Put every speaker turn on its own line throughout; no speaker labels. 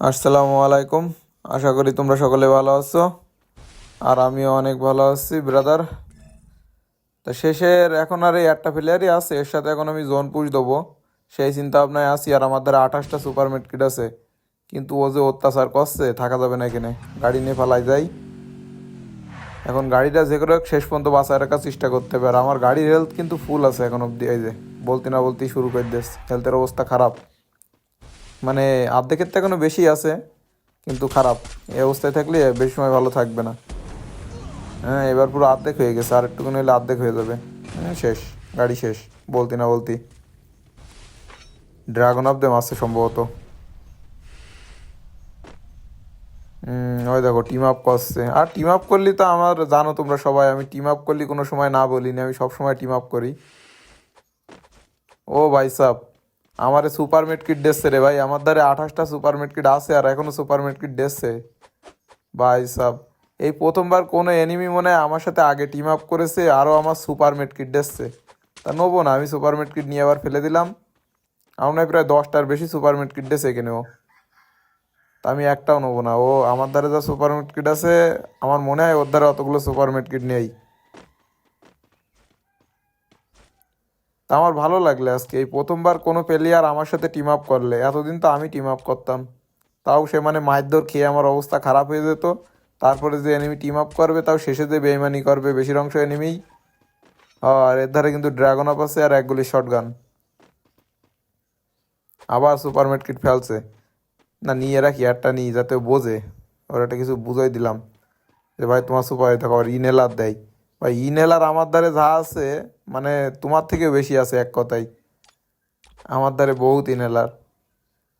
আসসালামু আলাইকুম। আশা করি তোমরা সকলে ভালো আছো আর আমিও অনেক ভালো আছি ব্রাদার তা শেষের এখন আর এই একটা প্লেয়ারই আছে, এর সাথে এখন আমি জোন পুশ দেবো। সেই চিন্তা ভাবনায় আছি আর আমার আঠাশটা সুপার কিট আছে। কিন্তু ও যে অত্যাচার করছে, থাকা যাবে না এখানে। গাড়ি নিয়ে ফালাই যাই এখন গাড়িটা যে করে শেষ পর্যন্ত বাঁচায় রাখার চেষ্টা করতে হবে। আর আমার গাড়ির হেলথ কিন্তু ফুল আছে এখন অব্দি এই যে, বলতে না বলতেই শুরু করে দিস হেলথের অবস্থা খারাপ। মানে অর্ধেকের থেকে বেশি আছে, কিন্তু খারাপ। এই অবস্থায় থাকলে বেশি সময় ভালো থাকবে না। হ্যাঁ এবার পুরো অর্ধেক হয়ে গেছে, আর একটুখানি হলে অর্ধেক হয়ে যাবে। হ্যাঁ শেষ, গাড়ি শেষ, বলতি না বলতি। ড্রাগন অফ দেম আছে সম্ভবত। ওই দেখো টিম আপ করছে। আর টিম আপ করলি তো আমার, জানো তোমরা সবাই, আমি টিম আপ করলি কোনো সময় না বলিনি, আমি সব সময় টিম আপ করি। ও ভাই সাব আমার সুপার মেট কিট ডেসছে রে ভাই। আমার দ্বারা আঠাশটা সুপার মেট কিট আছে আর এখনও সুপার মেট কিট ডেসছে ভাই সাব, এই প্রথমবার কোনো এনিমি মনে হয় আমার সাথে আগে টিম আপ করেছে আরও আমার সুপার মেট কিট ডেসছে তা নেব না, আমি সুপার মেট কিট নিয়ে আবার ফেলে দিলাম। আমার প্রায় দশটার বেশি সুপার মেট কিট ডেসে এখানেও। তা আমি একটাও নেব না। ও, আমার দ্বারা যা সুপার মেট কিট আছে, আমার মনে হয় ওর দ্বারা অতগুলো সুপার মেট কিট নেই। তা আমার ভালো লাগলে আজকে। এই প্রথমবার কোনো প্লেয়ার আমার সাথে টিম আপ করলে। এতদিন তো আমি টিম আপ করতাম। তাও সে মানে মারধর খেয়ে আমার অবস্থা খারাপ হয়ে যেত। তারপরে যে এনিমি টিম আপ করবে, তাও শেষে যে বেইমানি করবে, বেশির অংশ এনিমিই আর এর ধারে কিন্তু ড্রাগন আপ আছে আর একগুলি শর্ট গান আবার সুপার কিট ফেলছে। না, নিয়ে রাখি একটা নিই যাতে বোঝে। ওর একটা কিছু বুঝাই দিলাম। যে ভাই, তোমার সুপার দেখো আর ইনহেলার দেয়। ভাই ইনহেলার আমার দ্বারে যা আছে মানে তোমার থেকে বেশি আছে এক কথাই আমার দ্বারে বহুত ইনহেলার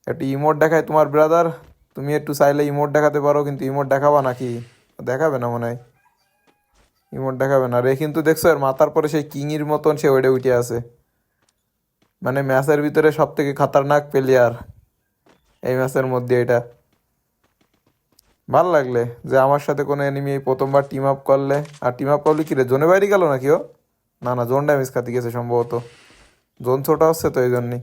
একটু ইমোট দেখায় তোমার ব্রাদার তুমি একটু চাইলে ইমোট দেখাতে পারো, কিন্তু ইমোট দেখাবা নাকি? দেখাবে না মনে হয়। ইমোট দেখাবে না। রে কিন্তু দেখছ আর মাথার পরে সেই কিংয়ের মতন সে ওইটা উঠে আছে। মানে ম্যাচের ভিতরে সব থেকে খাতারনাক প্লেয়ার এই ম্যাচের মধ্যে এটা। ভালো লাগলে যে আমার সাথে কোনো এনিমি প্রথমবার টিম আপ করলে। আর টিম আপ করলে কি রে? জোনে বাইরে গেল নাকি ও? না না জোন ড্যামেজ খাতে গেছে সম্ভবত। জোন ছোট হচ্ছে তো এই জন্যই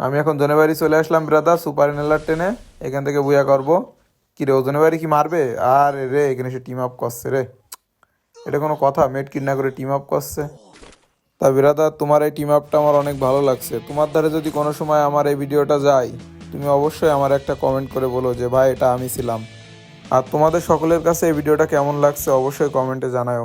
আমি এখন জোনে বাড়ি চলে আসলাম ব্রাদার সুপার ইনহেলার টেনে। এখান থেকে বুয়া করব। কি রে ওজনে বাড়ি কি মারবে? আর রে, এখানে সে টিম আপ করছে রে। এটা কোনো কথা? মেট কিট না করে টিম আপ করছে। তা বিরাদার তোমার এই টিম আপটা আমার অনেক ভালো লাগছে। তোমার ধারে যদি কোনো সময় আমার এই ভিডিওটা যায় তুমি অবশ্যই আমার একটা কমেন্ট করে বলো যে, ভাই, এটা আমি ছিলাম। আর তোমাদের সকলের কাছে এই ভিডিওটা কেমন লাগছে অবশ্যই কমেন্টে জানাও